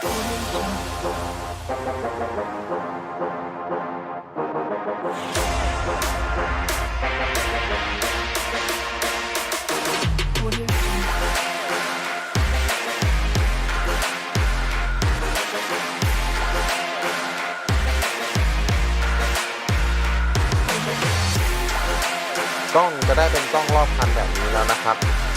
กล้องจะได้เป็นกล้องรอบคันแบบนี้แล้วนะครับ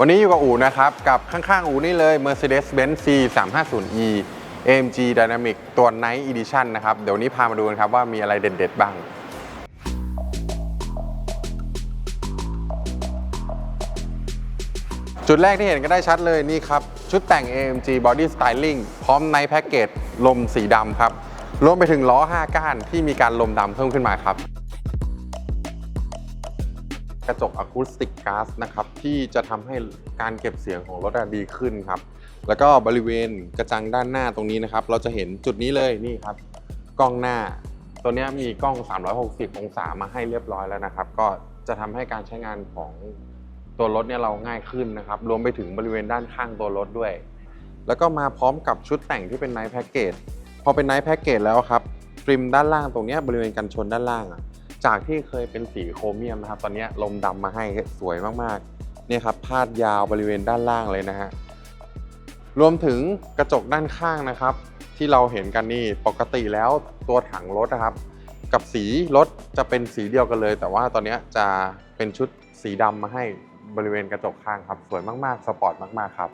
วันนี้อยู่กับอูนะครับ กับข้างๆอูนี่เลย Mercedes-Benz C 3 5 0 E AMG Dynamic ตัว Night Edition นะครับ เดี๋ยวนนี้พามาดูกันครับว่ามีอะไรเด็ดๆบ้างจุดแรกที่เห็นก็ได้ชัดเลยนี่ครับ ชุดแต่ง AMG Body Styling พร้อมในแพ็กเกจลมสีดำครับ รวมไปถึงล้อ 5 ก้านที่มีการลมดำเพิ่มขึ้นมาครับ กระจกอะคูสติกก๊าซนะครับที่จะทำให้การเก็บเสียงของรถอะดีขึ้นครับ แล้วก็บริเวณกระจังด้านหน้าตรงนี้นะครับ เราจะเห็นจุดนี้เลยนี่ครับ กล้องหน้า ตัวนี้มีกล้อง 360 องศามาให้เรียบร้อยแล้วนะครับ ก็จะทำให้การใช้งานของตัวรถเนี่ยเราง่ายขึ้นนะครับ รวมไปถึงบริเวณด้านข้างตัวรถด้วย แล้วก็มาพร้อมกับชุดแต่งที่เป็นไนท์แพ็กเกจพอเป็นไนท์แพ็กเกจแล้วครับฟิล์มด้านล่างตรงนี้บริเวณกันชนด้านล่างอะ จากที่เคยเป็นสีโครเมียมนะครับ ตอนนี้ลมดำมาให้สวยมากๆเนี่ยครับพาดยาวบริเวณด้านล่างเลยนะฮะรวมถึงกระจกด้านข้างนะครับ ที่เราเห็นกันนี่ปกติแล้วตัวถังรถนะครับ กับสีรถจะเป็นสีเดียวกันเลย แต่ว่าตอนนี้จะเป็นชุดสีดำมาให้บริเวณกระจกข้างครับ สวยมากๆ สปอร์ตมากๆครับ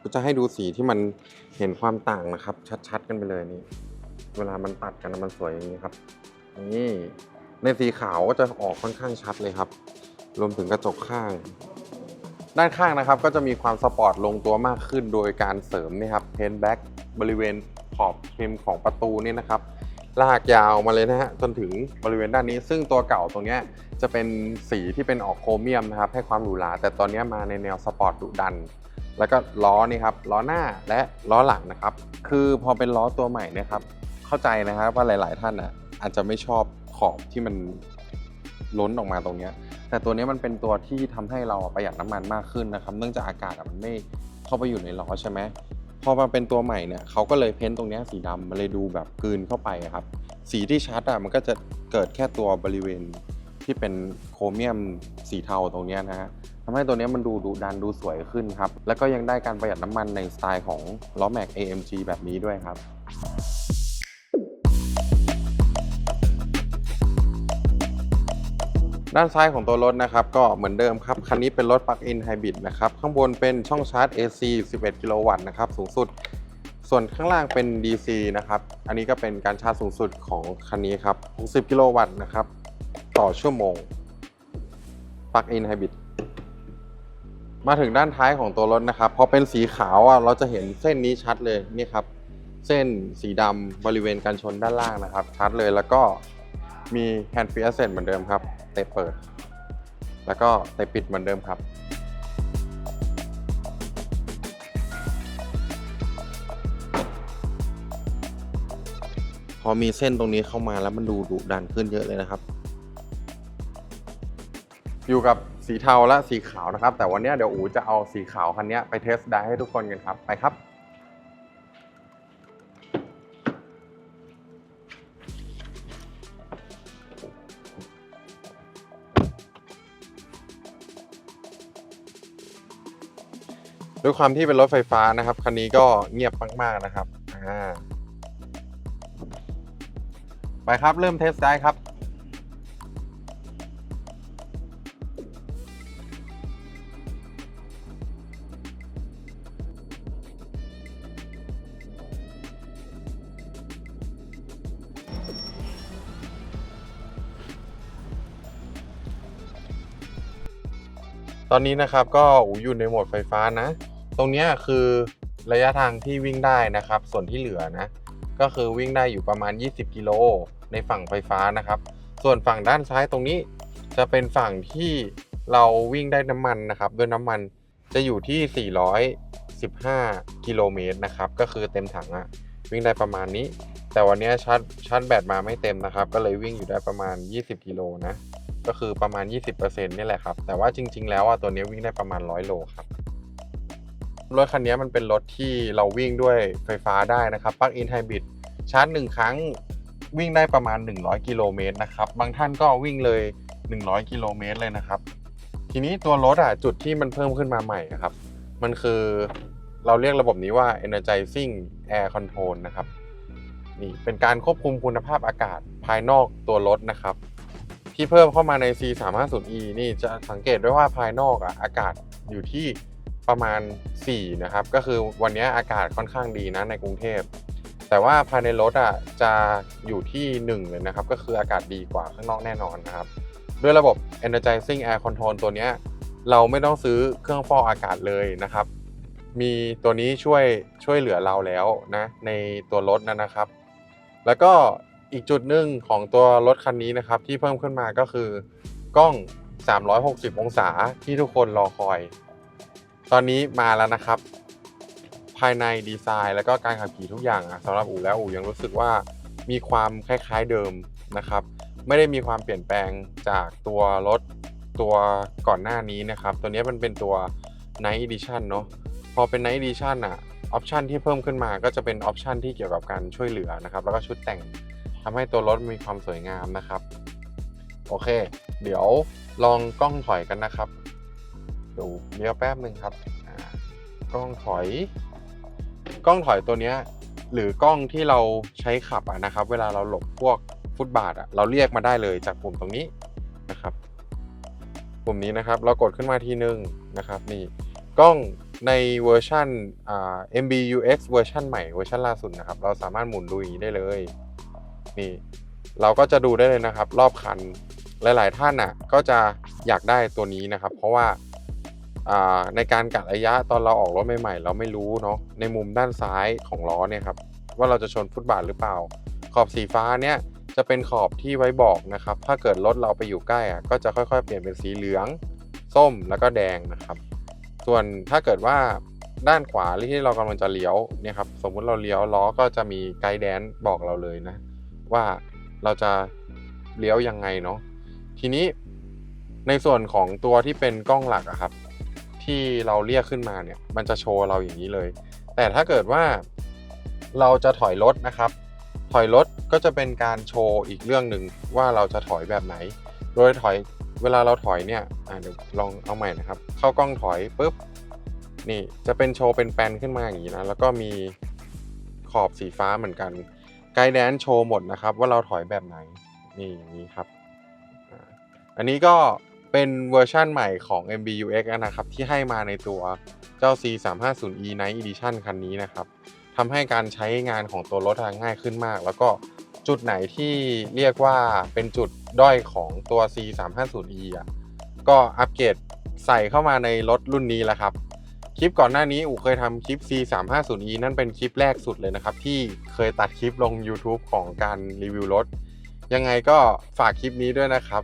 ก็จะให้ดูสีที่มันเห็นความต่างนะครับ ชัดๆ กันไปเลยนี่ เวลามันตัดกันมันสวยอย่างนี้ครับนี่ ในสีขาวก็จะออกค่อนข้างชัดเลยครับ รวมถึงกระจกข้าง ด้านข้างนะครับก็จะมีความสปอร์ตลงตัวมากขึ้นโดยการเสริมนี่ครับเพนแบ็กบริเวณขอบเพิมของประตูนี่นะครับลากยาวมาเลยนะฮะจนถึงบริเวณด้านนี้ ซึ่งตัวเก่าตรงนี้จะเป็นสีที่เป็นออกโครเมียมนะครับให้ความหรูหราแต่ตอนนี้มาในแนวสปอร์ตดุดัน แล้วก็ล้อนี่ครับล้อหน้าและล้อหลังนะครับ คือพอเป็นล้อตัวใหม่นะครับ เข้าใจนะครับว่าหลาย ๆ ท่านอะอาจจะไม่ชอบ ขอบที่มันล้นออกมาตรงนี้ แต่ตัวนี้มันเป็นตัวที่ทำให้เราประหยัดน้ำมันมากขึ้นนะครับ เนื่องจากอากาศมันไม่เข้าไปอยู่ในล้อใช่ไหมพอมาเป็นตัวใหม่เนี่ยเขาก็เลยเพ้นท์ตรงนี้สีดำมันเลยดูแบบกลืนเข้าไปครับ สีที่ชัดอะมันก็จะเกิดแค่ตัวบริเวณที่เป็นโครเมียมสีเทาตรงนี้นะฮะทำให้ตัวนี้มันดูดุดันดูสวยขึ้นครับ แล้วก็ยังได้การประหยัดน้ำมันในสไตล์ของล้อแม็ก AMG แบบนี้ด้วยครับ ด้านซ้ายของตัวรถนะครับก็เหมือนเดิมครับ คันนี้เป็นรถปลั๊กอินไฮบริดนะครับข้างบนเป็นช่องชาร์จ AC 11 กิโลวัตต์นะครับสูงสุด ส่วนข้างล่างเป็น DC นะครับอันนี้ก็เป็นการชาร์จสูงสุดของคันนี้ครับ60กิโลวัตต์นะครับต่อชั่วโมงปลั๊กอินไฮบริดมาถึงด้านท้ายของตัวรถนะครับพอเป็นสีขาวอะเราจะเห็นเส้นนี้ชัดเลยนี่ครับ เส้นสีดำบริเวณการชนด้านล่างนะครับ ชัดเลยแล้วก็ มีแฮนด์ฟรีเซนเหมือนเดิมครับเตะเปิด แล้วก็เตะปิดเหมือนเดิมครับ พอมีเส้นตรงนี้เข้ามาแล้วมันดูดุดันขึ้นเยอะเลยนะครับ อยู่กับสีเทาและสีขาวนะครับ แต่วันนี้เดี๋ยวอูจะเอาสีขาวคันนี้ไปเทสได้ให้ทุกคนกันครับ ไปครับ ด้วยความที่เป็นรถไฟฟ้านะครับ คันนี้ก็เงียบมาก ๆ นะครับอ่าไปครับเริ่มเทสได้ครับตอนนี้นะครับก็อูอยู่ในโหมดไฟฟ้านะ ตรงนี้คือระยะทางที่วิ่งได้นะครับ ส่วนที่เหลือนะ ก็คือวิ่งได้อยู่ประมาณ 20 กิโลในฝั่งไฟฟ้านะครับ ส่วนฝั่งด้านซ้ายตรงนี้จะเป็นฝั่งที่เราวิ่งได้น้ำมันนะครับด้วยน้ำมันจะอยู่ที่ 415 กิโลเมตรนะครับ ก็คือเต็มถังอะวิ่งได้ประมาณนี้ แต่วันนี้ชาร์จชาร์จแบตมาไม่เต็มนะครับ ก็เลยวิ่งอยู่ได้ประมาณ 20 กิโลนะ ก็คือประมาณ 20%นี่แหละครับ แต่ว่าจริง ๆ แล้วอะตัวนี้วิ่งได้ประมาณ 100 โลครับ รถคันนี้มันเป็นรถที่เราวิ่งด้วยไฟฟ้าได้นะครับปลั๊กอินไฮบริดชาร์จหนึ่งครั้งวิ่งได้ประมาณ 100 กิโลเมตรนะครับ บางท่านก็วิ่งเลย 100 กิโลเมตรเลยนะครับ ทีนี้ตัวรถอะจุดที่มันเพิ่มขึ้นมาใหม่ครับ มันคือเราเรียกระบบนี้ว่า energizing air control นะครับ นี่เป็นการควบคุมคุณภาพอากาศภายนอกตัวรถนะครับ ที่เพิ่มเข้ามาใน C 3 5 0 E นี่จะสังเกตได้ว่าภายนอกอะอากาศอยู่ที่ ประมาณ 4 นะครับ ก็คือวันนี้อากาศค่อนข้างดีนะในกรุงเทพ แต่ว่าภายในรถอะจะอยู่ที่ 1 เลยนะครับ ก็คืออากาศดีกว่าข้างนอกแน่นอนนะครับ ด้วยระบบ energizing air control ตัวเนี้ยเราไม่ต้องซื้อเครื่องฟอกอากาศเลยนะครับ มีตัวนี้ช่วยช่วยเหลือเราแล้วนะในตัวรถนะนะครับ แล้วก็อีกจุดหนึ่งของตัวรถคันนี้นะครับ ที่เพิ่มขึ้นมาก็คือกล้อง 360 องศาที่ทุกคนรอคอย ตอนนี้มาแล้วนะครับ ภายในดีไซน์ แล้วก็การขับขี่ทุกอย่างอะสำหรับอู่แล้วอู่ยังรู้สึกว่ามีความคล้ายๆเดิมนะครับ ไม่ได้มีความเปลี่ยนแปลงจากตัวรถตัวก่อนหน้านี้นะครับ ตัวนี้มันเป็นตัว Night Edition เนอะพอเป็น Night Edition อะออปชันที่เพิ่มขึ้นมาก็จะเป็นออปชันที่เกี่ยวกับการช่วยเหลือนะครับ แล้วก็ชุดแต่งทำให้ตัวรถมีความสวยงามนะครับ โอเค เดี๋ยวลองกล้องถอยกันนะครับ ดูเดี๋ยวแป๊บหนึ่งครับกล้องถอย กล้องถอยตัวเนี้ยหรือกล้องที่เราใช้ขับะนะครับ เวลาเราหลบพวกฟุตบาทอะเราเรียกมาได้เลยจากปุ่มตรงนี้นะครับ ปุ่มนี้นะครับ เรากดขึ้นมาทีนึงนะครับนี่กล้องในเวอร์ชันอ่า MBUX เวอร์ชันใหม่เวอร์ชันล่าสุดนะครับ เราสามารถหมุนดูอย่างนี้ได้เลยนี่เราก็จะดูได้เลยนะครับ รอบคันหลาย ๆ ท่านอะก็จะอยากได้ตัวนี้นะครับ เพราะว่า ในการกะระยะตอนเราออกรถใหม่ๆ เราไม่รู้เนาะในมุมด้านซ้ายของล้อเนี่ยครับว่าเราจะชนฟุตบาทหรือเปล่า ขอบสีฟ้าเนี่ยจะเป็นขอบที่ไว้บอกนะครับ ถ้าเกิดรถเราไปอยู่ใกล้อะก็จะค่อยๆ เปลี่ยนเป็นสีเหลือง ส้มแล้วก็แดงนะครับ ส่วนถ้าเกิดว่าด้านขวาที่เรากำลังจะเลี้ยวเนี่ยครับสมมุติเราเลี้ยวล้อก็จะมีไกด์แดนบอกเราเลยนะ ว่าเราจะเลี้ยวยังไงเนาะทีนี้ในส่วนของตัวที่เป็นกล้องหลักอะครับ ที่เราเรียกขึ้นมาเนี่ยมันจะโชว์เราอย่างนี้เลย แต่ถ้าเกิดว่าเราจะถอยรถนะครับ ถอยรถก็จะเป็นการโชว์อีกเรื่องหนึ่งว่าเราจะถอยแบบไหน โดยถอยเวลาเราถอยเนี่ยเดี๋ยวลองเอาใหม่นะครับ เข้ากล้องถอยปุ๊บนี่จะเป็นโชว์เป็นแปนขึ้นมาอย่างนี้นะแล้วก็มีขอบสีฟ้าเหมือนกันไกด์แดนโชว์หมดนะครับ ว่าเราถอยแบบไหนนี่อย่างนี้ครับ อันนี้ก็ เป็นเวอร์ชั่นใหม่ของ MBUX นะครับ ที่ให้มาในตัวเจ้า C350e Night Edition คันนี้นะครับทำให้การใช้งานของตัวรถง่ายขึ้นมาก แล้วก็จุดไหนที่เรียกว่าเป็นจุดด้อยของตัว C350e อะก็อัปเกรดใส่เข้ามาในรถรุ่นนี้แล้วครับ คลิปก่อนหน้านี้อูเคยทำคลิป C350e นั่นเป็นคลิปแรกสุดเลยนะครับ ที่เคยตัดคลิปลง YouTube ของการรีวิวรถ ยังไงก็ฝากคลิปนี้ด้วยนะครับ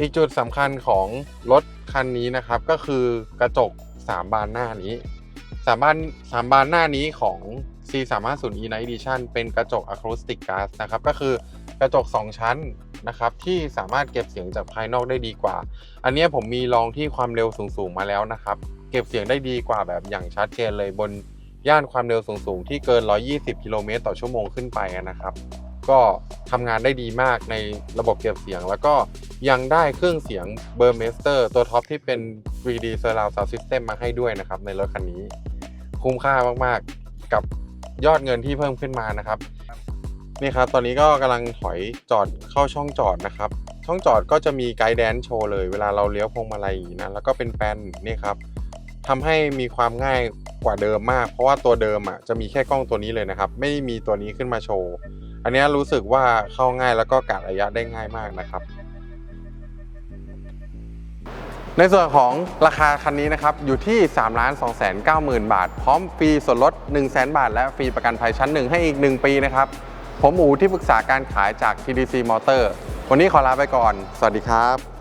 อีกจุดสำคัญของรถคันนี้นะครับก็คือกระจก 3 บานหน้านี้สามบานสามบานหน้านี้ของ C 3 5 0 E Night Edition เป็นกระจก Acoustic Glass นะครับก็คือกระจก 2 ชั้นนะครับที่สามารถเก็บเสียงจากภายนอกได้ดีกว่า อันนี้ผมมีลองที่ความเร็วสูงๆมาแล้วนะครับ เก็บเสียงได้ดีกว่าแบบอย่างชัดเจนเลยบนย่านความเร็วสูงๆที่เกิน 120 กิโลเมตรต่อชั่วโมงขึ้นไปนะครับ ก็ทำงานได้ดีมากในระบบเก็บเสียง แล้วก็ยังได้เครื่องเสียง b u r m e s t e r ตัวท็อปที่เป็น 3D Surround Sound System มาให้ด้วยนะครับ ในรถคันนี้ คุ้มค่ามากๆกับยอดเงินที่เพิ่มขึ้นมานะครับนี่ครับ ตอนนี้ก็กำลังถอยจอดเข้าช่องจอดนะครับ ช่องจอดก็จะมีไกด์แดนโชว์เลย เวลาเราเลี้ยวพวงมาลัยอย่างนี้นะ แล้วก็เป็นแปนนี่ครับทำให้มีความง่ายกว่าเดิมมาก เพราะว่าตัวเดิมอะจะมีแค่กล้องตัวนี้เลยนะครับ ไม่มีตัวนี้ขึ้นมาโชว์ อันนี้รู้สึกว่าเข้าง่ายแล้วก็กะระยะได้ง่ายมากนะครับ ในส่วนของราคาคันนี้นะครับ อยู่ที่ 3 2 9 0 0 0 0 บาท พร้อมฟรีส่วนลด 1 0 0 0 0 0 บาท และฟรีประกันภัยชั้น1ให้อีก 1 ปีนะครับ ผมอูที่ปรึกษาการขายจาก TDC Motor วันนี้ขอลาไปก่อน สวัสดีครับ